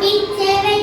പിച്ചവേ.